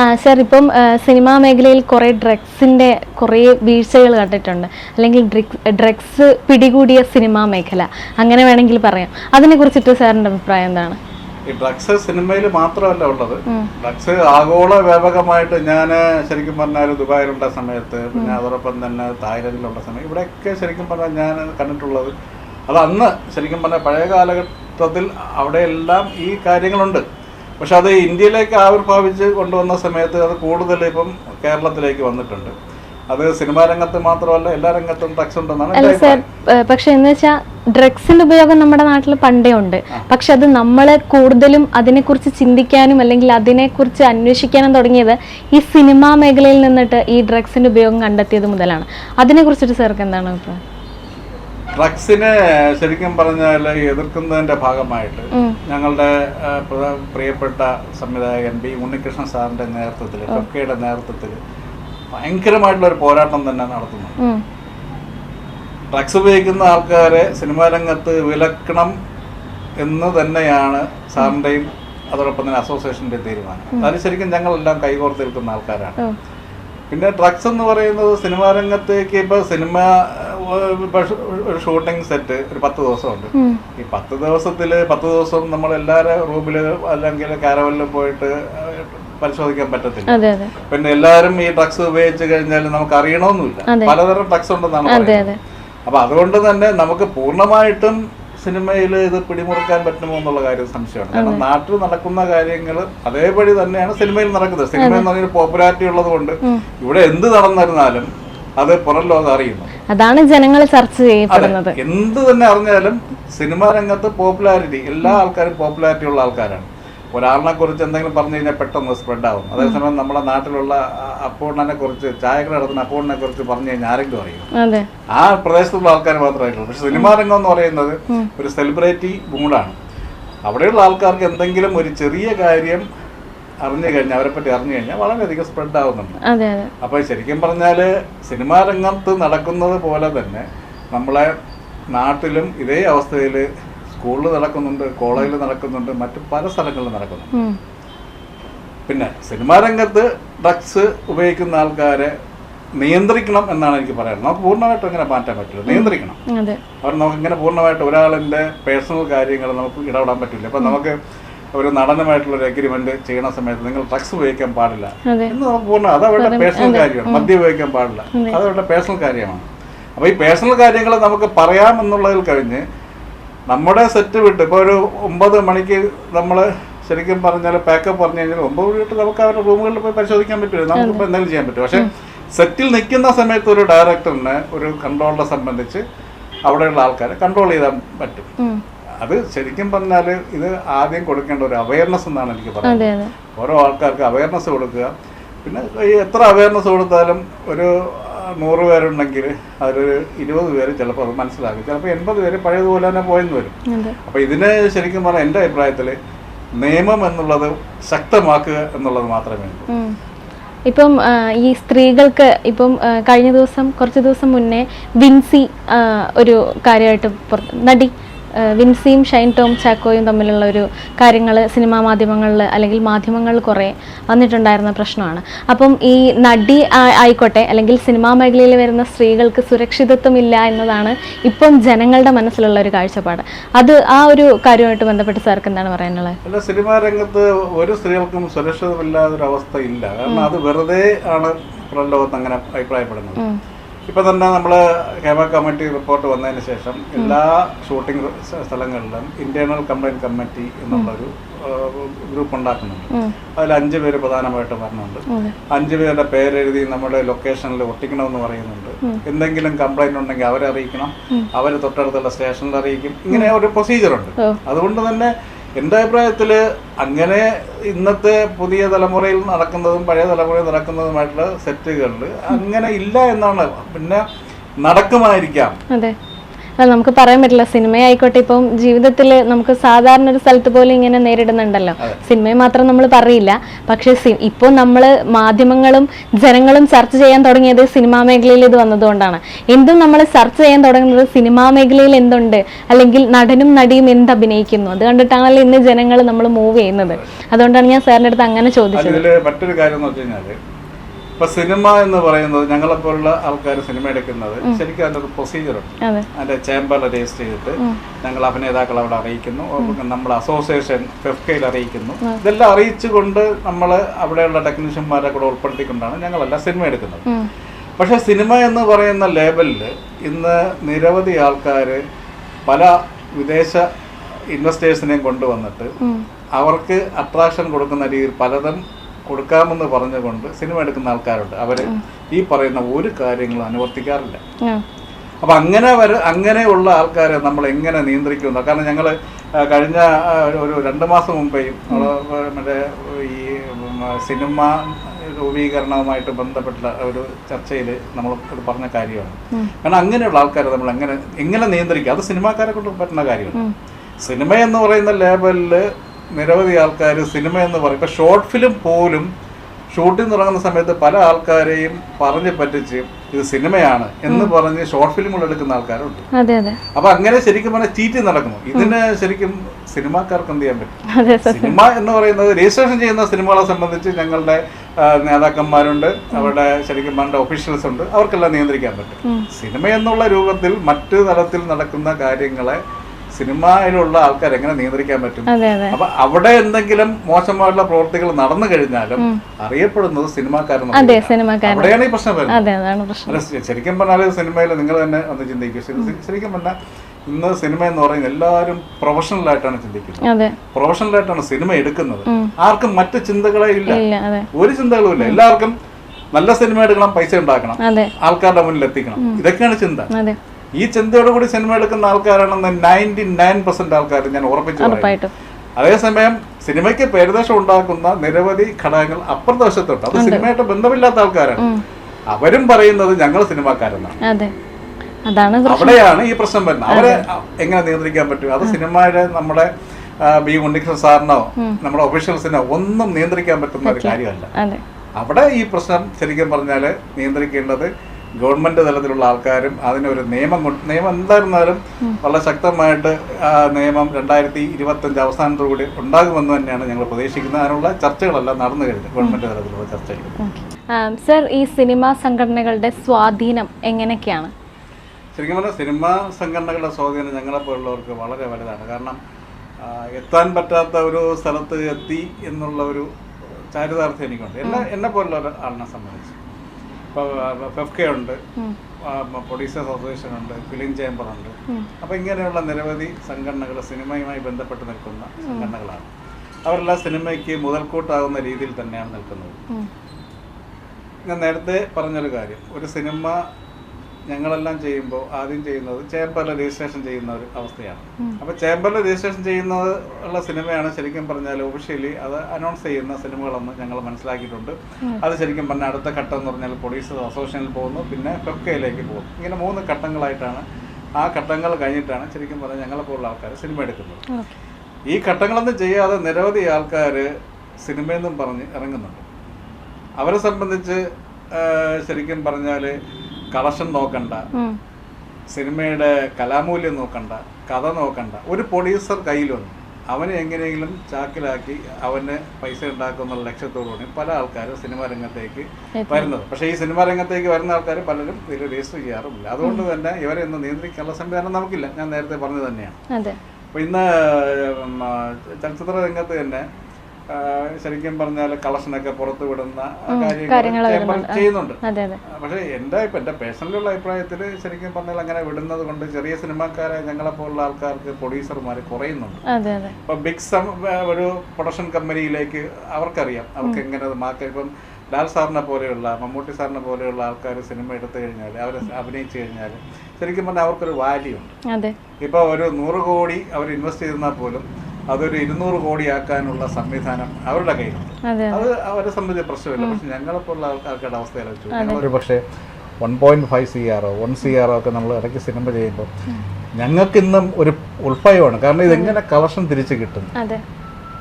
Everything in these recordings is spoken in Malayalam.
ആ സർ ഇപ്പം സിനിമാ മേഖലയിൽ കുറേ ഡ്രഗ്സിന്റെ കുറേ വീഴ്ചകൾ കണ്ടിട്ടുണ്ട്. അല്ലെങ്കിൽ ഡ്രഗ്സ് പിടികൂടിയ സിനിമാ മേഖല. അങ്ങനെ വേണമെങ്കിൽ പറയാം. അതിനെക്കുറിച്ചിട്ട് സാറിന്റെ അഭിപ്രായം എന്താണ്? ഈ ഡ്രഗ്സ് സിനിമയിൽ മാത്രമല്ല ഉള്ളത്. ഡ്രഗ്സ് ആഗോള വ്യാപകമായിട്ട് ഞാൻ ശരിക്കും പറഞ്ഞാൽ ദുബായിലുള്ള സമയത്ത് പിന്നെ അതോടൊപ്പം തന്നെ തായ്ലൻഡിലുള്ള സമയം ഇവിടെയൊക്കെ ശരിക്കും പറഞ്ഞാൽ ഞാൻ കണ്ടിട്ടുള്ളത് അത് അന്ന് ശരിക്കും പറഞ്ഞാൽ പഴയ കാലഘട്ടത്തിൽ അവിടെയെല്ലാം ഈ കാര്യങ്ങളുണ്ട്. പക്ഷെ അത് ഇന്ത്യയിലേക്ക് ആവിർഭാവിച്ച് കൊണ്ടുവന്ന സമയത്ത് അത് കൂടുതൽ ഇപ്പം കേരളത്തിലേക്ക് വന്നിട്ടുണ്ട്. അത് സിനിമാ രംഗത്ത് മാത്രമല്ല എല്ലാ രംഗത്തും ഡ്രഗ്സ് ഉണ്ടെന്നാണ് സാർ പക്ഷെ എന്ന് വെച്ചാൽ ഡ്രഗ്സിന്റെ ഉപയോഗം നമ്മുടെ നാട്ടിൽ പണ്ടേ ഉണ്ട്. പക്ഷെ അത് നമ്മളെ കൂടുതലും അതിനെക്കുറിച്ച് ചിന്തിക്കാനും അല്ലെങ്കിൽ അതിനെക്കുറിച്ച് അന്വേഷിക്കാനും തുടങ്ങിയത് ഈ സിനിമാ മേഖലയിൽ നിന്നിട്ട് ഈ ഡ്രഗ്സിന്റെ ഉപയോഗം കണ്ടെത്തിയത് മുതലാണ്. അതിനെക്കുറിച്ചിട്ട് സാർക്ക് എന്താണ് അഭിപ്രായം? ഡ്രഗ്സിനെ ശരിക്കും പറഞ്ഞാൽ എതിർക്കുന്നതിന്റെ ഭാഗമായിട്ട് ഞങ്ങളുടെ പ്രിയപ്പെട്ട സംവിധായകൻ ബി ഉണ്ണികൃഷ്ണൻ സാറിന്റെ നേതൃത്വത്തിൽ ഫെഫ്കയുടെ നേതൃത്വത്തിൽ ഭയങ്കരമായിട്ടുള്ള ഒരു പോരാട്ടം തന്നെ നടത്തുന്നു. ഡ്രഗ്സ് ഉപയോഗിക്കുന്ന ആൾക്കാരെ സിനിമാ രംഗത്ത് വിലക്കണം എന്ന് തന്നെയാണ് സാറിന്റെയും അതോടൊപ്പം തന്നെ അസോസിയേഷന്റെ തീരുമാനം. അതിന് ശരിക്കും ഞങ്ങളെല്ലാം കൈകോർത്ത് നിൽക്കുന്ന ആൾക്കാരാണ് പിന്നെ ഡ്രഗ്സ് എന്ന് പറയുന്നത് സിനിമാ രംഗത്തേക്ക് ഇപ്പൊ സിനിമ ഷൂട്ടിംഗ് സെറ്റ് ഒരു പത്ത് ദിവസമുണ്ട്. ഉണ്ട് ഈ പത്ത് ദിവസത്തിൽ പത്ത് ദിവസം നമ്മൾ എല്ലാവരും റൂമിൽ അല്ലെങ്കിൽ കാരവലിലും പോയിട്ട് പരിശോധിക്കാൻ പറ്റത്തില്ല. പിന്നെ എല്ലാവരും ഈ ഡ്രഗ്സ് ഉപയോഗിച്ച് കഴിഞ്ഞാൽ നമുക്ക് അറിയണമെന്നില്ല. പലതരം ഡ്രഗ്സ് ഉണ്ടെന്നാണ് പറയുന്നത്. അപ്പൊ അതുകൊണ്ട് തന്നെ നമുക്ക് പൂർണമായിട്ടും സിനിമയിൽ ഇത് പിടിമുറുക്കാൻ പറ്റുമോ എന്നുള്ള കാര്യം സംശയമാണ്. കാരണം നാട്ടിൽ നടക്കുന്ന കാര്യങ്ങൾ അതേപടി തന്നെയാണ് സിനിമയിൽ നടക്കുന്നത്. സിനിമ എന്ന് പറഞ്ഞൊരു പോപ്പുലാരിറ്റി ഉള്ളത് കൊണ്ട് ഇവിടെ എന്ത് നടന്നിരുന്നാലും അത് പുറം ലോകം അറിയുന്നു. അതാണ് ജനങ്ങൾ ചർച്ച ചെയ്യപ്പെടുന്നത്. എന്ത് തന്നെ അറിഞ്ഞാലും സിനിമാ രംഗത്ത് പോപ്പുലാരിറ്റി എല്ലാ ആൾക്കാരും പോപ്പുലാരിറ്റി ഉള്ള ആൾക്കാരാണ്. ഒരാളിനെ കുറിച്ച് എന്തെങ്കിലും പറഞ്ഞു കഴിഞ്ഞാൽ പെട്ടെന്ന് സ്പ്രെഡ് ആവും അതേസമയം നമ്മുടെ നാട്ടിലുള്ള അപ്പോണ്ണനെ കുറിച്ച് ചായക്കട നടത്തുന്ന അപ്പോണ്ണനെ കുറിച്ച് പറഞ്ഞു കഴിഞ്ഞാൽ ആരെങ്കിലും അറിയും. ആ പ്രദേശത്തുള്ള ആൾക്കാർ മാത്രമായിട്ടുള്ളൂ പക്ഷെ സിനിമാ രംഗം എന്ന് പറയുന്നത് ഒരു സെലിബ്രിറ്റി മൂഡാണ്. അവിടെയുള്ള ആൾക്കാർക്ക് എന്തെങ്കിലും ഒരു ചെറിയ കാര്യം അറിഞ്ഞു കഴിഞ്ഞാൽ അവരെ പറ്റി അറിഞ്ഞു കഴിഞ്ഞാൽ വളരെയധികം സ്പ്രെഡ് ആവുന്നുണ്ട്. അപ്പോൾ ശരിക്കും പറഞ്ഞാൽ സിനിമാ രംഗത്ത് നടക്കുന്നത് പോലെ തന്നെ നമ്മളെ നാട്ടിലും ഇതേ അവസ്ഥയിൽ സ്കൂളിൽ നടക്കുന്നുണ്ട് കോളേജിൽ നടക്കുന്നുണ്ട് മറ്റു പല സ്ഥലങ്ങളിലും നടക്കുന്നുണ്ട്. പിന്നെ സിനിമാ രംഗത്ത് ഡ്രഗ്സ് ഉപയോഗിക്കുന്ന ആൾക്കാരെ നിയന്ത്രിക്കണം എന്നാണ് എനിക്ക് പറയാനുള്ളത്. നമുക്ക് പൂർണമായിട്ടും അങ്ങനെ മാറ്റാൻ പറ്റില്ല. നിയന്ത്രിക്കണം. അവർ നമുക്ക് ഇങ്ങനെ പൂർണമായിട്ട് ഒരാളിന്റെ പേഴ്സണൽ കാര്യങ്ങൾ നമുക്ക് ഇടപെടാൻ പറ്റില്ല. ഇപ്പം നമുക്ക് ഒരു നടനമായിട്ടുള്ള ഒരു അഗ്രിമെന്റ് ചെയ്യുന്ന സമയത്ത് നിങ്ങൾ ഡ്രഗ്സ് ഉപയോഗിക്കാൻ പാടില്ല. എന്ന് നമുക്ക് പൂർണ അത് അവരുടെ പേഴ്സണൽ കാര്യമാണ്. മദ്യം ഉപയോഗിക്കാൻ പാടില്ല. അത്. അവരുടെ പേഴ്സണൽ കാര്യമാണ്. അപ്പോൾ ഈ പേഴ്സണൽ കാര്യങ്ങൾ നമുക്ക് പറയാമെന്നുള്ളതിൽ കഴിഞ്ഞ് നമ്മുടെ സെറ്റ് വിട്ട് ഇപ്പോൾ ഒരു ഒമ്പത് മണിക്ക് നമ്മൾ ശരിക്കും പറഞ്ഞാൽ പാക്കപ്പ് പറഞ്ഞു കഴിഞ്ഞാൽ ഒമ്പത് മണി തൊട്ട് നമുക്ക് അവരുടെ റൂമുകളിൽ പോയി പരിശോധിക്കാൻ പറ്റില്ല നമുക്കിപ്പോൾ എന്തെങ്കിലും ചെയ്യാൻ പറ്റും. പക്ഷേ സെറ്റിൽ നിൽക്കുന്ന സമയത്ത് ഒരു ഡയറക്ടറിനെ ഒരു കൺട്രോളറെ സംബന്ധിച്ച് അവിടെയുള്ള ആൾക്കാരെ കൺട്രോൾ ചെയ്യാൻ പറ്റും. അത് ശരിക്കും പറഞ്ഞാൽ ഇത് ആദ്യം കൊടുക്കേണ്ട ഒരു അവയർനെസ് എന്നാണ് എനിക്ക് പറയുന്നത്. ഓരോ ആൾക്കാർക്ക് അവയർനെസ് കൊടുക്കുക. പിന്നെ ഈ എത്ര അവയർനെസ് കൊടുത്താലും ഒരു നൂറ് പേരുണ്ടെങ്കിൽ അതിലൊരു ഇരുപത് പേര് ചിലപ്പോൾ അത് മനസ്സിലാക്കും. ചിലപ്പോൾ എൺപത് പേര് പഴയതുപോലെ തന്നെ പോയെന്ന് വരും. അപ്പോൾ ഇതിന് ശരിക്കും പറഞ്ഞാൽ എന്റെ അഭിപ്രായത്തിൽ നിയമം എന്നുള്ളത് ശക്തമാക്കുക എന്നുള്ളത് മാത്രമേ ഉള്ളൂ. ഇപ്പം ഈ സ്ത്രീകൾക്ക് ഇപ്പം കഴിഞ്ഞ ദിവസം കുറച്ച് ദിവസം മുന്നേ വിൻസി ഒരു കാര്യമായിട്ട് നടി വിൻസിയും ഷൈൻ ടോം ചാക്കോയും തമ്മിലുള്ള ഒരു കാര്യങ്ങൾ സിനിമാ മാധ്യമങ്ങളിൽ അല്ലെങ്കിൽ മാധ്യമങ്ങളിൽ കുറേ വന്നിട്ടുണ്ടായിരുന്ന പ്രശ്നമാണ്. അപ്പം ഈ നടി ആയിക്കോട്ടെ അല്ലെങ്കിൽ സിനിമാ മേഖലയിൽ വരുന്ന സ്ത്രീകൾക്ക് സുരക്ഷിതത്വമില്ല എന്നതാണ് ഇപ്പം ജനങ്ങളുടെ മനസ്സിലുള്ള ഒരു കാഴ്ചപ്പാട്. അത് ആ ഒരു കാര്യമായിട്ട് ബന്ധപ്പെട്ട് സാർക്ക് എന്താണ് പറയാനുള്ളത്? അല്ല സിനിമാ രംഗത്ത് ഒരു സ്ത്രീകൾക്കും സുരക്ഷിതമില്ലാത്തൊരവസ്ഥ ഇല്ല കാരണം അത് വെറുതെ ആണ് പുറം ലോകത്ത് അങ്ങനെ അഭിപ്രായപ്പെടുന്നത്. ഇപ്പൊ തന്നെ നമ്മൾ കേബ കമ്മിറ്റി റിപ്പോർട്ട് വന്നതിന് ശേഷം എല്ലാ ഷൂട്ടിംഗ് സ്ഥലങ്ങളിലും ഇന്റേണൽ കംപ്ലൈന്റ് കമ്മിറ്റി എന്നുള്ളൊരു ഗ്രൂപ്പ് ഉണ്ടാക്കുന്നുണ്ട്. അതിൽ അഞ്ച് പേര് പ്രധാനമായിട്ടും വരുന്നുണ്ട്. അഞ്ചു അഞ്ച് പേരുടെ പേരെഴുതി നമ്മുടെ ലൊക്കേഷനിൽ ഒട്ടിക്കണമെന്ന് പറയുന്നുണ്ട്. എന്തെങ്കിലും കംപ്ലൈന്റ് ഉണ്ടെങ്കിൽ അവരെ അറിയിക്കണം. അവരെ തൊട്ടടുത്തുള്ള സ്റ്റേഷനിൽ അറിയിക്കും. ഇങ്ങനെ ഒരു പ്രൊസീജിയർ ഉണ്ട്. അതുകൊണ്ട് തന്നെ എന്റെ അഭിപ്രായത്തിൽ അങ്ങനെ ഇന്നത്തെ പുതിയ തലമുറയിൽ നടക്കുന്നതും പഴയ തലമുറയിൽ നടക്കുന്നതുമായിട്ടുള്ള സെറ്റുകളിൽ അങ്ങനെ ഇല്ല എന്നാണ്. പിന്നെ നടക്കുമായിരിക്കാം. നമുക്ക് പറയാൻ പറ്റില്ല. സിനിമയായിക്കോട്ടെ ഇപ്പം ജീവിതത്തിൽ നമുക്ക് സാധാരണ ഒരു സ്ഥലത്ത് പോലും ഇങ്ങനെ നേരിടുന്നുണ്ടല്ലോ. സിനിമയെ മാത്രം നമ്മൾ പറയില്ല. പക്ഷെ ഇപ്പോൾ നമ്മൾ മാധ്യമങ്ങളും ജനങ്ങളും ചർച്ച ചെയ്യാൻ തുടങ്ങിയത് സിനിമാ മേഖലയിൽ ഇത് വന്നതുകൊണ്ടാണ്. എന്തും നമ്മൾ ചർച്ച ചെയ്യാൻ തുടങ്ങുന്നത് സിനിമാ മേഖലയിൽ എന്തുണ്ട്? അല്ലെങ്കിൽ നടനും നടിയും എന്ത് അഭിനയിക്കുന്നു? അത് കണ്ടിട്ടാണല്ലോ ഇന്ന് ജനങ്ങൾ നമ്മൾ മൂവ് ചെയ്യുന്നത്. അതുകൊണ്ടാണ് ഞാൻ സാറിന്റെ അടുത്ത് അങ്ങനെ ചോദിച്ചത്. മറ്റൊരു കാര്യം എന്ന് വെച്ച് കഴിഞ്ഞാൽ ഇപ്പൊ സിനിമ എന്ന് പറയുന്നത് ഞങ്ങളെ പോലുള്ള ആൾക്കാർ സിനിമ എടുക്കുന്നത് ശരിക്കും അതിന്റെ ഒരു പ്രൊസീജിയറുണ്ട് അതെ. അതിന്റെ ചേംബറിൽ രജിസ്റ്റർ ചെയ്തിട്ട് ഞങ്ങൾ അഭിനേതാക്കൾ അവിടെ അറിയിക്കുന്നു. നമ്മൾ അസോസിയേഷൻ ഫെഫ്കയിൽ അറിയിക്കുന്നു. ഇതെല്ലാം അറിയിച്ചുകൊണ്ട് നമ്മൾ അവിടെയുള്ള ടെക്നീഷ്യന്മാരെ കൂടെ ഉൾപ്പെടുത്തിക്കൊണ്ടാണ് ഞങ്ങളെല്ലാം സിനിമ എടുക്കുന്നത്. പക്ഷെ സിനിമ എന്ന് പറയുന്ന ലേബലിൽ ഇന്ന് നിരവധി ആൾക്കാർ പല വിദേശ ഇൻവെസ്റ്റേഴ്സിനെയും കൊണ്ടുവന്നിട്ട് അവർക്ക് അട്രാക്ഷൻ കൊടുക്കുന്ന രീതിയിൽ പലതും കൊടുക്കാമെന്ന് പറഞ്ഞുകൊണ്ട് സിനിമ എടുക്കുന്ന ആൾക്കാരുണ്ട്. അവർ ഈ പറയുന്ന ഒരു കാര്യങ്ങളും അനുവർത്തിക്കാറില്ല. അപ്പം അങ്ങനെ വര അങ്ങനെയുള്ള ആൾക്കാരെ നമ്മൾ എങ്ങനെ നിയന്ത്രിക്കുന്നു? കാരണം ഞങ്ങൾ കഴിഞ്ഞ ഒരു- രണ്ട് മാസം മുമ്പേയും മറ്റേ ഈ സിനിമ രൂപീകരണവുമായിട്ട് ബന്ധപ്പെട്ട ഒരു ചർച്ചയിൽ നമ്മൾ ഇത് പറഞ്ഞ കാര്യമാണ്. കാരണം അങ്ങനെയുള്ള ആൾക്കാരെ നമ്മൾ എങ്ങനെ എങ്ങനെ നിയന്ത്രിക്കുക? അത് സിനിമാക്കാരെ കൊണ്ട് പറ്റുന്ന കാര്യമാണ്. സിനിമ എന്ന് പറയുന്ന ലേബലിൽ നിരവധി ആൾക്കാർ സിനിമ എന്ന് പറയും. ഇപ്പം ഷോർട്ട് ഫിലിം പോലും ഷൂട്ടിംഗ് തുടങ്ങുന്ന സമയത്ത് പല ആൾക്കാരെയും പറഞ്ഞു പറ്റിച്ച് ഇത് സിനിമയാണ് എന്ന് പറഞ്ഞ് ഷോർട്ട് ഫിലിമുകൾ എടുക്കുന്ന ആൾക്കാരുണ്ട്. അപ്പൊ അങ്ങനെ ശരിക്കും പറഞ്ഞാൽ ചീറ്റി നടക്കുന്നു. ഇതിന് ശരിക്കും സിനിമാക്കാർക്ക് എന്ത് ചെയ്യാൻ പറ്റും? സിനിമ എന്ന് പറയുന്നത് രജിസ്ട്രേഷൻ ചെയ്യുന്ന സിനിമകളെ സംബന്ധിച്ച് ഞങ്ങളുടെ നേതാക്കന്മാരുണ്ട്. അവരുടെ ശരിക്കും പറഞ്ഞ ഒഫീഷ്യൽസ് ഉണ്ട്. അവർക്കെല്ലാം നിയന്ത്രിക്കാൻ പറ്റും. സിനിമ എന്നുള്ള രൂപത്തിൽ മറ്റു തലത്തിൽ നടക്കുന്ന കാര്യങ്ങളെ സിനിമയിലുള്ള ആൾക്കാർ എങ്ങനെ നിയന്ത്രിക്കാൻ പറ്റും? അപ്പൊ അവിടെ എന്തെങ്കിലും മോശമായിട്ടുള്ള പ്രവർത്തികൾ നടന്നു കഴിഞ്ഞാലും അറിയപ്പെടുന്നത് സിനിമാക്കാരെന്ന് അതെ സിനിമക്കാരൻ അവിടെയാണ് ഈ പ്രശ്നം വരുന്നത്. ശരിക്കും പറഞ്ഞാൽ സിനിമയിൽ നിങ്ങൾ തന്നെ ഒന്ന് ചിന്തിക്കും. ശരിക്കും പറഞ്ഞാൽ ഇന്ന് സിനിമ എന്ന് പറയുന്നത് എല്ലാവരും പ്രൊഫഷണൽ ആയിട്ടാണ് ചിന്തിക്കുന്നത്. പ്രൊഫഷണൽ ആയിട്ടാണ് സിനിമ എടുക്കുന്നത്. ആർക്കും മറ്റു ചിന്തകളെ ഇല്ല. ഒരു ചിന്തകളും ഇല്ല. എല്ലാവർക്കും നല്ല സിനിമ എടുക്കണം പൈസ ഉണ്ടാക്കണം. ആൾക്കാരുടെ മുന്നിൽ എത്തിക്കണം. ഇതൊക്കെയാണ് ചിന്ത. ഈ ചിന്തയോട് കൂടി സിനിമ എടുക്കുന്ന ആൾക്കാരാണെന്ന് നയന്റി നയൻ പെർസെന്റ് ആൾക്കാർ ഞാൻ ഉറപ്പിച്ചു അതേസമയം സിനിമയ്ക്ക് പേരുദോഷം ഉണ്ടാക്കുന്ന നിരവധി ഘടകങ്ങൾ അപ്പുറത്തെ അത് സിനിമയായിട്ട് ബന്ധമില്ലാത്ത ആൾക്കാരാണ്. അവരും പറയുന്നത് ഞങ്ങൾ സിനിമാക്കാരെന്നാണ്. അതെ. അതാണ് അവിടെയാണ് ഈ പ്രശ്നം വരുന്നത്. അവരെ എങ്ങനെ നിയന്ത്രിക്കാൻ പറ്റും? അത് സിനിമയുടെ നമ്മുടെ ബി ഉണ്ണികൃഷ്ണൻ സാറിനോ നമ്മുടെ ഒഫീഷ്യൽസിനോ ഒന്നും നിയന്ത്രിക്കാൻ പറ്റുന്ന ഒരു കാര്യമല്ല. അവിടെ ഈ പ്രശ്നം ശരിക്കും പറഞ്ഞാൽ നിയന്ത്രിക്കേണ്ടത് ഗവൺമെന്റ് തലത്തിലുള്ള ആൾക്കാരും അതിനൊരു നിയമം കൊണ്ട് നിയമം എന്തായിരുന്നാലും വളരെ ശക്തമായിട്ട് ആ നിയമം രണ്ടായിരത്തി ഇരുപത്തഞ്ച് അവസാനത്തോടുകൂടി ഉണ്ടാകുമെന്ന് തന്നെയാണ് ഞങ്ങൾ പ്രതീക്ഷിക്കുന്നത്. അതിനുള്ള ചർച്ചകളെല്ലാം നടന്നു കഴിഞ്ഞു. ഗവൺമെന്റ് തലത്തിലുള്ള ചർച്ചകൾ സർ ഈ സിനിമാ സംഘടനകളുടെ സ്വാധീനം എങ്ങനെയൊക്കെയാണ്? ശരിക്കും പറഞ്ഞാൽ സിനിമാ സംഘടനകളുടെ സ്വാധീനം ഞങ്ങളെ പോലുള്ളവർക്ക് വളരെ വലുതാണ്. കാരണം എത്താൻ പറ്റാത്ത ഒരു സ്ഥലത്ത് എത്തി എന്നുള്ള ഒരു ചാരിതാർത്ഥ്യം എനിക്കുണ്ട്. എന്നെ എന്നെ പോലുള്ള ഒരാളിനെ സംബന്ധിച്ച്. ഇപ്പോൾ ഫെഫ്കെ ഉണ്ട് പ്രൊഡ്യൂസേഴ്സ് അസോസിയേഷൻ ഉണ്ട് ഫിലിം ചേംബർ ഉണ്ട് അപ്പോൾ ഇങ്ങനെയുള്ള നിരവധി സംഘടനകൾ സിനിമയുമായി ബന്ധപ്പെട്ട് നിൽക്കുന്ന സംഘടനകളാണ്. അവരെല്ലാം സിനിമയ്ക്ക് മുതൽക്കൂട്ടാകുന്ന രീതിയിൽ തന്നെയാണ് നിൽക്കുന്നത്. ഞാൻ നേരത്തെ പറഞ്ഞൊരു കാര്യം. ഒരു സിനിമ ഞങ്ങളെല്ലാം ചെയ്യുമ്പോൾ ആദ്യം ചെയ്യുന്നത് ചേമ്പറിൽ രജിസ്ട്രേഷൻ ചെയ്യുന്ന ഒരു അവസ്ഥയാണ്. അപ്പോൾ ചേമ്പറിൽ രജിസ്ട്രേഷൻ ചെയ്യുന്നത് ഉള്ള സിനിമയാണ് ശരിക്കും പറഞ്ഞാൽ ഒഫീഷ്യലി അത് അനൗൺസ് ചെയ്യുന്ന സിനിമകളെന്ന് ഞങ്ങൾ മനസ്സിലാക്കിയിട്ടുണ്ട്. അത് ശരിക്കും പറഞ്ഞാൽ അടുത്ത ഘട്ടം എന്ന് പറഞ്ഞാൽ പ്രൊഡ്യൂസർ അസോസിയേഷനിൽ പോകുന്നു പിന്നെ ഫെഫ്കയിലേക്ക് പോകുന്നു. ഇങ്ങനെ മൂന്ന് ഘട്ടങ്ങളായിട്ടാണ് ആ ഘട്ടങ്ങൾ കഴിഞ്ഞിട്ടാണ് ശരിക്കും പറഞ്ഞാൽ ഞങ്ങളെപ്പോലുള്ള ആൾക്കാർ സിനിമ എടുക്കുന്നത്. ഈ ഘട്ടങ്ങളൊന്നും ചെയ്യാതെ നിരവധി ആൾക്കാർ സിനിമയെന്നും പറഞ്ഞ് ഇറങ്ങുന്നുണ്ട്. അവരെ സംബന്ധിച്ച് ശരിക്കും പറഞ്ഞാൽ കളക്ഷൻ നോക്കണ്ട. സിനിമയുടെ കലാമൂല്യം നോക്കണ്ട. കഥ നോക്കണ്ട. ഒരു പ്രൊഡ്യൂസർ കയ്യിലുണ്ട്. അവനെ എങ്ങനെയെങ്കിലും ചാക്കിലാക്കി അവന് പൈസ ഉണ്ടാക്കുന്ന ലക്ഷ്യത്തോടുകൂടി പല ആൾക്കാരും സിനിമാ രംഗത്തേക്ക് വരുന്നത്. പക്ഷേ ഈ സിനിമാ രംഗത്തേക്ക് വരുന്ന ആൾക്കാർ പലരും ഇതിൽ രജിസ്റ്റർ ചെയ്യാറുമില്ല. അതുകൊണ്ട് തന്നെ ഇവരെ ഒന്ന് നിയന്ത്രിക്കാനുള്ള സംവിധാനം നമുക്കില്ല. ഞാൻ നേരത്തെ പറഞ്ഞത് തന്നെയാണ്. അപ്പോൾ ഇന്ന് ചലച്ചിത്ര രംഗത്ത് തന്നെ ശരിക്കും പറഞ്ഞാൽ കളക്ഷനൊക്കെ പുറത്തു വിടുന്ന കാര്യങ്ങൾ ചെയ്യുന്നുണ്ട്. പക്ഷേ എന്റെ ഇപ്പം എന്റെ പേഴ്സണലുള്ള അഭിപ്രായത്തിൽ ശരിക്കും പറഞ്ഞാൽ അങ്ങനെ വിടുന്നത് കൊണ്ട് ചെറിയ സിനിമാക്കാരെ ഞങ്ങളെ പോലുള്ള ആൾക്കാർക്ക് പ്രൊഡ്യൂസർമാർ കുറയുന്നുണ്ട്. ഇപ്പം ബിഗ് സം ഒരു പ്രൊഡക്ഷൻ കമ്പനിയിലേക്ക് അവർക്കറിയാം അവർക്ക് എങ്ങനെ മാർക്കറ്റ് ഇപ്പം ലാൽ സാറിനെ പോലെയുള്ള മമ്മൂട്ടി സാറിനെ പോലെയുള്ള ആൾക്കാർ സിനിമ എടുത്തു കഴിഞ്ഞാൽ അവരെ അഭിനയിച്ചു കഴിഞ്ഞാൽ ശരിക്കും പറഞ്ഞാൽ അവർക്കൊരു വാല്യൂ ഉണ്ട്. അതെ. ഇപ്പോൾ ഒരു നൂറ് കോടി അവർ ഇൻവെസ്റ്റ് ചെയ്തെന്നാൽ പോലും അതൊരു ഇരുന്നൂറ് കോടി ആക്കാനുള്ള സംവിധാനം അവരുടെ കയ്യിലുണ്ട്. അതെ. അത് അവരെ സംബന്ധിച്ച പ്രശ്നമില്ല. പക്ഷെ ഞങ്ങളെപ്പോലുള്ള ആൾക്കാരുടെ അവസ്ഥ ആലോചിച്ചു ഞങ്ങൾ ഒരു പക്ഷേ വൺ പോയിന്റ് ഫൈവ് സി ആറോ വൺ സി ആറോ ഒക്കെ നമ്മൾ ഇടയ്ക്ക് സിനിമ ചെയ്യുമ്പോൾ ഞങ്ങൾക്ക് ഇന്നും ഒരു ഉൾഭയമാണ് കാരണം ഇതെങ്ങനെ കളക്ഷൻ തിരിച്ചു കിട്ടും? അതെ.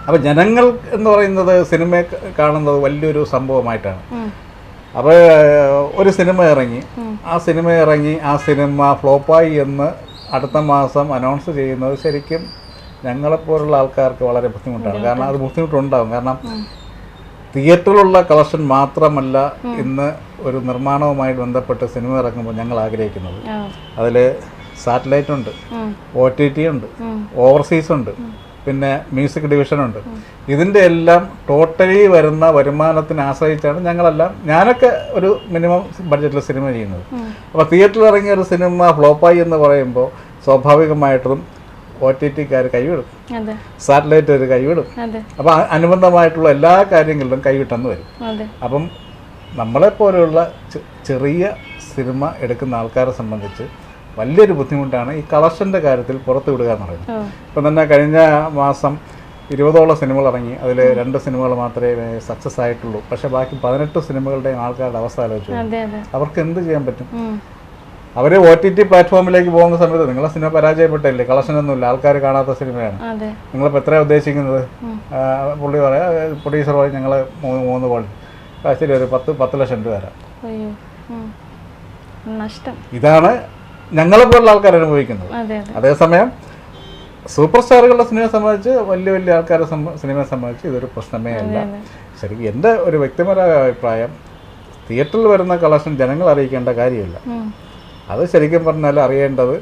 അപ്പോൾ ജനങ്ങൾ എന്ന് പറയുന്നത് സിനിമ കാണുന്നത് വലിയൊരു സംഭവമായിട്ടാണ്. അപ്പൊ അപ്പോൾ ഒരു സിനിമ ഇറങ്ങി. ആ സിനിമ ഇറങ്ങി ആ സിനിമ ഫ്ലോപ്പായി എന്ന് അടുത്ത മാസം അനൗൺസ് ചെയ്യുന്നത് ശരിക്കും ഞങ്ങളെപ്പോലുള്ള ആൾക്കാർക്ക് വളരെ ബുദ്ധിമുട്ടാണ്. കാരണം അത് ബുദ്ധിമുട്ടുണ്ടാകും കാരണം തിയേറ്ററിലുള്ള കളക്ഷൻ മാത്രമല്ല ഇന്ന് ഒരു നിർമ്മാണവുമായി ബന്ധപ്പെട്ട് സിനിമ ഇറങ്ങുമ്പോൾ ഞങ്ങൾ ആഗ്രഹിക്കുന്നത്. അതിൽ സാറ്റലൈറ്റ് ഉണ്ട്. ഒ ടി ടി ഉണ്ട് ഓവർസീസ് ഉണ്ട് പിന്നെ മ്യൂസിക് ഡിവിഷൻ ഉണ്ട്. ഇതിന്റെ എല്ലാം ടോട്ടലി വരുന്ന വരുമാനത്തിനെ ആശ്രയിച്ചാണ് ഞങ്ങളെല്ലാം ഞാനൊക്കെ ഒരു മിനിമം ബഡ്ജറ്റിൽ സിനിമ ചെയ്യുന്നത്. അപ്പോൾ തിയേറ്ററിൽ ഇറങ്ങിയ ഒരു സിനിമ ഫ്ലോപ്പായി എന്ന് പറയുമ്പോൾ സ്വാഭാവികമായിട്ടും ഒ ടി ടിക്കാർ കൈവിടും. അതെ. സാറ്റലൈറ്റ് ഒരു കൈവിടും. അതെ. അപ്പോൾ അ- അനുബന്ധമായിട്ടുള്ള എല്ലാ കാര്യങ്ങളിലും കൈവിട്ടെന്ന് വരും. അപ്പം നമ്മളെ പോലെയുള്ള ചെറിയ സിനിമ എടുക്കുന്ന ആൾക്കാരെ സംബന്ധിച്ച് വലിയൊരു ബുദ്ധിമുട്ടാണ് ഈ കളക്ഷന്റെ കാര്യത്തിൽ പുറത്തു വിടുക എന്ന് പറയുന്നത്. ഇപ്പം തന്നെ കഴിഞ്ഞ മാസം ഇരുപതോളം സിനിമകൾ ഇറങ്ങി. അതിൽ രണ്ട് സിനിമകൾ മാത്രമേ സക്സസ് ആയിട്ടുള്ളൂ. പക്ഷെ ബാക്കി പതിനെട്ട് സിനിമകളുടെയും ആൾക്കാരുടെ അവസ്ഥ ആലോചിച്ചു അവർക്ക് എന്ത് ചെയ്യാൻ പറ്റും. അവർ ഒ ടി ടി പ്ലാറ്റ്ഫോമിലേക്ക് പോകുന്ന സമയത്ത് നിങ്ങളെ സിനിമ പരാജയപ്പെട്ടില്ലേ? കളക്ഷനൊന്നുമില്ല. ആൾക്കാർ കാണാത്ത സിനിമയാണ്. നിങ്ങളിപ്പോൾ എത്രയാണ് ഉദ്ദേശിക്കുന്നത്? പുള്ളി പറയാം പ്രൊഡ്യൂസർ പറയും ഞങ്ങൾ മൂന്ന് മൂന്ന് കോടി. ശരി ഒരു പത്ത് പത്ത് ലക്ഷം രൂപ തരാം. ഇതാണ് ഞങ്ങളെ പോലുള്ള ആൾക്കാർ അനുഭവിക്കുന്നത്. അതെ അതെ. അതേസമയം സൂപ്പർ സ്റ്റാറുകളുടെ സിനിമയെ സംബന്ധിച്ച് വലിയ വലിയ ആൾക്കാരെ സിനിമയെ സംബന്ധിച്ച് ഇതൊരു പ്രശ്നമേ അല്ല. ശരിക്കും എന്റെ ഒരു വ്യക്തിപരമായ അഭിപ്രായം തിയേറ്ററിൽ വരുന്ന കളക്ഷൻ ജനങ്ങൾ അറിയിക്കേണ്ട കാര്യമില്ല. അത് ശരിക്കും പറഞ്ഞാൽ അറിയേണ്ടത്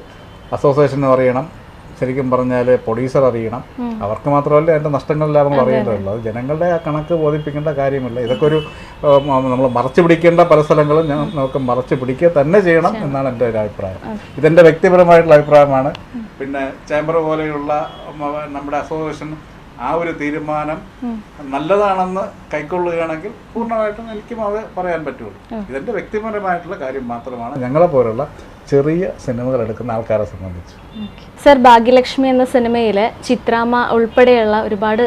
അസോസിയേഷനും അറിയണം. ശരിക്കും പറഞ്ഞാൽ പ്രൊഡ്യൂസർ അറിയണം. അവർക്ക് മാത്രമല്ല അതിന്റെ നഷ്ടങ്ങൾ ലാഭങ്ങൾ അറിയേണ്ടതുള്ളൂ അത്. ജനങ്ങളുടെ ആ കണക്ക് ബോധിപ്പിക്കേണ്ട കാര്യമില്ല. ഇതൊക്കെ ഒരു നമ്മൾ മറച്ചു പിടിക്കേണ്ട പല സ്ഥലങ്ങളും ഞാൻ നമുക്ക് മറച്ചു പിടിക്കുക തന്നെ ചെയ്യണം എന്നാണ് എന്റെ ഒരു അഭിപ്രായം. ഇതെന്റെ വ്യക്തിപരമായിട്ടുള്ള അഭിപ്രായമാണ്. പിന്നെ ചേംബർ പോലെയുള്ള നമ്മുടെ അസോസിയേഷൻ ആ ഒരു തീരുമാനം നല്ലതാണെന്ന് കൈക്കൊള്ളുകയാണെങ്കിൽ പൂർണമായിട്ടും എനിക്കും അത് പറയാൻ പറ്റുള്ളൂ. ഇതെന്റെ വ്യക്തിപരമായിട്ടുള്ള കാര്യം മാത്രമാണ്. ഞങ്ങളെ പോലുള്ള ചെറിയ സിനിമകൾ എടുക്കുന്ന ആൾക്കാരെ സംബന്ധിച്ച്. സർ ഭാഗ്യലക്ഷ്മി എന്ന സിനിമയിൽ ചിത്രാമ്മ ഉൾപ്പെടെയുള്ള ഒരുപാട്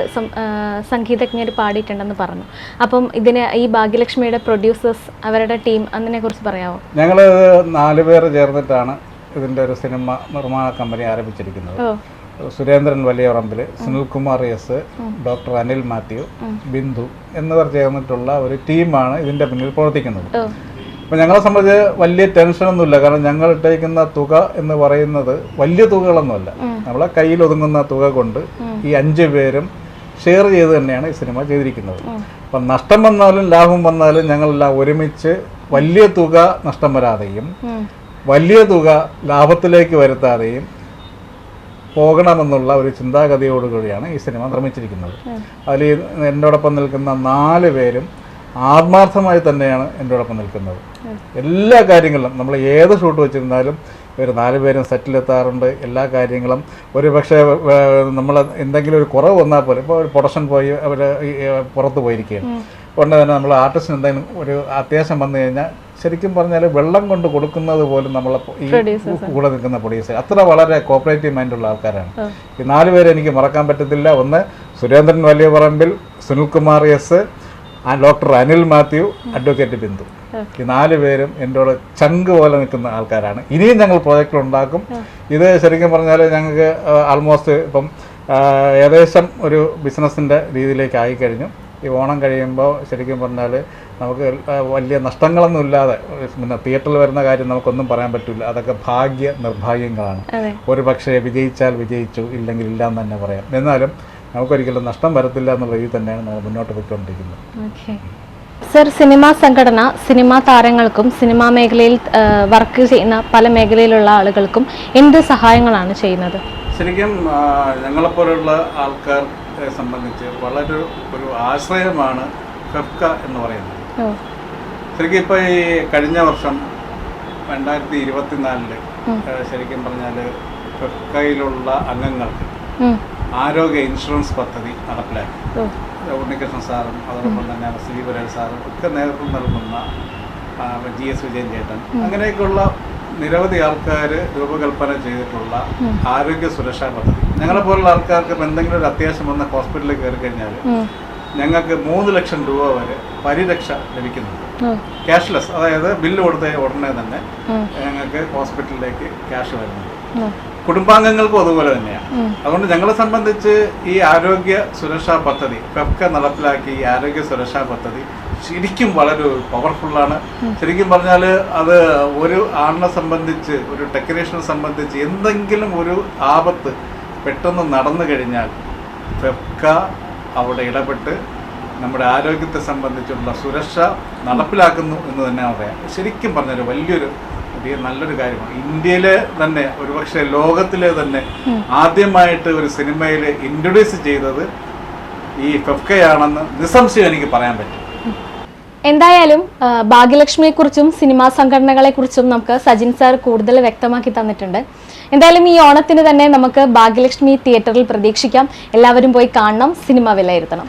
സംഗീതജ്ഞർ പാടിയിട്ടുണ്ടെന്ന് പറഞ്ഞു. അപ്പം ഇതിനെ ഈ ഭാഗ്യലക്ഷ്മിയുടെ പ്രൊഡ്യൂസേഴ്സ് അവരുടെ ടീം അതിനെ കുറിച്ച് പറയാമോ ഞങ്ങൾ നാല് പേർ ചേർന്നിട്ടാണ് ഇതിന്റെ ഒരു സിനിമ നിർമ്മാണ കമ്പനി ആരംഭിച്ചിരിക്കുന്നത്. സുരേന്ദ്രൻ വലിയറമ്പിൽ സുനിൽകുമാർ എസ് ഡോക്ടർ അനിൽ മാത്യു ബിന്ദു എന്നിവർ ചേർന്നിട്ടുള്ള ഒരു ടീമാണ് ഇതിന്റെ പിന്നിൽ പ്രവർത്തിക്കുന്നത്. അപ്പൊ ഞങ്ങളെ സംബന്ധിച്ച് വലിയ ടെൻഷനൊന്നുമില്ല. കാരണം ഞങ്ങൾ ഇട്ടേക്കുന്ന തുക എന്ന് പറയുന്നത് വലിയ തുകകളൊന്നുമല്ല. നമ്മളെ കയ്യിൽ ഒതുങ്ങുന്ന തുക കൊണ്ട് ഈ അഞ്ച് പേരും ഷെയർ ചെയ്ത് തന്നെയാണ് ഈ സിനിമ ചെയ്തിരിക്കുന്നത്. അപ്പം നഷ്ടം വന്നാലും ലാഭം വന്നാലും ഞങ്ങളെല്ലാം ഒരുമിച്ച് വലിയ തുക നഷ്ടം വരാതെയും വലിയ തുക ലാഭത്തിലേക്ക് വരുത്താതെയും പോകണമെന്നുള്ള ഒരു ചിന്താഗതിയോടുകൂടിയാണ് ഈ സിനിമ നിർമ്മിച്ചിരിക്കുന്നത്. അതിൽ എന്നോടൊപ്പം നിൽക്കുന്ന നാല് പേരും ആത്മാർത്ഥമായി തന്നെയാണ് എന്നോടൊപ്പം നിൽക്കുന്നത്. എല്ലാ കാര്യങ്ങളിലും നമ്മൾ ഏത് ഷൂട്ട് വെച്ചിരുന്നാലും ഇവർ നാല് പേരും സെറ്റിലെത്താറുണ്ട്. എല്ലാ കാര്യങ്ങളും ഒരു പക്ഷേ നമ്മൾ എന്തെങ്കിലും ഒരു കുറവ് വന്നാൽ പോലും ഇപ്പോൾ ഒരു പ്രൊഡക്ഷൻ പോയി അവർ പുറത്ത് പോയിരിക്കുകയാണ്. ഉടനെ തന്നെ നമ്മൾ ആർട്ടിസ്റ്റിന് എന്തെങ്കിലും ഒരു അത്യാവശ്യം വന്നു കഴിഞ്ഞാൽ ശരിക്കും പറഞ്ഞാൽ വെള്ളം കൊണ്ട് കൊടുക്കുന്നത് പോലും നമ്മൾ ഈ കൂടെ നിൽക്കുന്ന പ്രൊഡ്യൂസർ അത്ര വളരെ കോപ്പറേറ്റീവ് മൈൻഡുള്ള ആൾക്കാരാണ്. ഈ നാല് പേരെ എനിക്ക് മറക്കാൻ പറ്റത്തില്ല. ഒന്ന് Surendran Valiya Parambil Sunilkumar S doctor Anil Mathew advocate Bindu. ഈ നാല് പേരും എന്നോട് ചങ്ക് പോലെ നിൽക്കുന്ന ആൾക്കാരാണ്. ഇനിയും ഞങ്ങൾ പ്രോജക്റ്റ് ഉണ്ടാക്കും. ഇത് ശരിക്കും പറഞ്ഞാൽ ഞങ്ങൾക്ക് ആൾമോസ്റ്റ് ഇപ്പം ഏകദേശം ഒരു ബിസിനസ്സിന്റെ രീതിയിലേക്ക് ആയിക്കഴിഞ്ഞു. ഈ ഓണം കഴിയുമ്പോൾ ശരിക്കും പറഞ്ഞാൽ നമുക്ക് വലിയ നഷ്ടങ്ങളൊന്നും ഇല്ലാതെ പിന്നെ തിയേറ്ററിൽ വരുന്ന കാര്യം നമുക്കൊന്നും പറയാൻ പറ്റില്ല അതൊക്കെ ഭാഗ്യ നിർഭാഗ്യങ്ങളാണ്. ഒരു പക്ഷേ വിജയിച്ചാൽ വിജയിച്ചു ഇല്ലെങ്കിൽ ഇല്ല എന്ന് തന്നെ പറയാം. എന്നാലും നമുക്കൊരിക്കലും നഷ്ടം വരത്തില്ല എന്നുള്ള രീതി തന്നെയാണ് നമ്മൾ മുന്നോട്ട് പോയിക്കൊണ്ടിരിക്കുന്നത്. ഓക്കെ. സർ സിനിമാ സംഘടന സിനിമാ താരങ്ങൾക്കും സിനിമാ മേഖലയിൽ വർക്ക് ചെയ്യുന്ന പല മേഖലയിലുള്ള ആളുകൾക്കും എന്ത് സഹായങ്ങളാണ് ചെയ്യുന്നത്? ശരിക്കും ഞങ്ങളെപ്പോലുള്ള ആൾക്കാരെ സംബന്ധിച്ച് വളരെ ഒരു ആശ്രയമാണ് ഫെഫ്ക എന്ന് പറയുന്നത്. ശരിക്കും ഇപ്പൊ ഈ കഴിഞ്ഞ വർഷം രണ്ടായിരത്തി ഇരുപത്തിനാലിൽ ശരിക്കും പറഞ്ഞാൽ കൈയിലുള്ള അംഗങ്ങൾക്ക് ആരോഗ്യ ഇൻഷുറൻസ് പദ്ധതി നടപ്പിലാക്കി. ഉണ്ണികൃഷ്ണൻ സാറും അതോടൊപ്പം തന്നെ ശ്രീപുരൻ സാറും ഒക്കെ നേതൃത്വം നൽകുന്ന ജി എസ് വിജയൻ ചേട്ടൻ അങ്ങനെയൊക്കെയുള്ള നിരവധി ആൾക്കാർ രൂപകൽപ്പന ചെയ്തിട്ടുള്ള ആരോഗ്യ സുരക്ഷാ പദ്ധതി. ഞങ്ങളെ പോലുള്ള ആൾക്കാർക്ക് എന്തെങ്കിലും ഒരു അത്യാവശ്യം വന്ന ഹോസ്പിറ്റലിൽ കയറി കഴിഞ്ഞാൽ. ഞങ്ങൾക്ക് മൂന്ന് ലക്ഷം രൂപ വരെ പരിരക്ഷ ലഭിക്കുന്നുണ്ട്. ക്യാഷ്ലെസ് അതായത് ബില്ല് കൊടുത്ത ഉടനെ തന്നെ ഞങ്ങൾക്ക് ഹോസ്പിറ്റലിലേക്ക് ക്യാഷ് വരുന്നുണ്ട്. കുടുംബാംഗങ്ങൾക്കും അതുപോലെ തന്നെയാണ് അതുകൊണ്ട് ഞങ്ങളെ സംബന്ധിച്ച് ഈ ആരോഗ്യ സുരക്ഷാ പദ്ധതി പെപ്ക നടപ്പിലാക്കി ഈ ആരോഗ്യ സുരക്ഷാ പദ്ധതി ശരിക്കും വളരെ പവർഫുള്ളാണ് ശരിക്കും പറഞ്ഞാൽ അത് ഒരു ആണിനെ സംബന്ധിച്ച് ഒരു ടെക്നീഷ്യനെ സംബന്ധിച്ച് എന്തെങ്കിലും ഒരു ആപത്ത് പെട്ടെന്ന് നടന്നു കഴിഞ്ഞാൽ പെപ്ക അവിടെ ഇടപെട്ട് നമ്മുടെ ആരോഗ്യത്തെ സംബന്ധിച്ചുള്ള സുരക്ഷ നടപ്പിലാക്കുന്നു എന്ന് തന്നെ പറയാം ശരിക്കും പറഞ്ഞൊരു വലിയൊരു നല്ലൊരു കാര്യമാണ്. ഇന്ത്യയിലെ തന്നെ ഒരുപക്ഷെ ലോകത്തിലെ തന്നെ ആദ്യമായിട്ട് ഒരു സിനിമയിൽ ഇൻട്രൊഡ്യൂസ് ചെയ്തത് ഈ ഫെഫ്കയാണെന്ന് നിസ്സംശയം എനിക്ക് പറയാൻ പറ്റും. എന്തായാലും ഭാഗ്യലക്ഷ്മിയെ ഭാഗ്യലക്ഷ്മിയെക്കുറിച്ചും സിനിമാ സംഘടനകളെക്കുറിച്ചും നമുക്ക് സജിൻ സാർ കൂടുതൽ വ്യക്തമാക്കി തന്നിട്ടുണ്ട്. എന്തായാലും ഈ ഓണത്തിന് തന്നെ നമുക്ക് ഭാഗ്യലക്ഷ്മി തിയേറ്ററിൽ പ്രതീക്ഷിക്കാം. എല്ലാവരും പോയി കാണണം സിനിമ വിലയിരുത്തണം.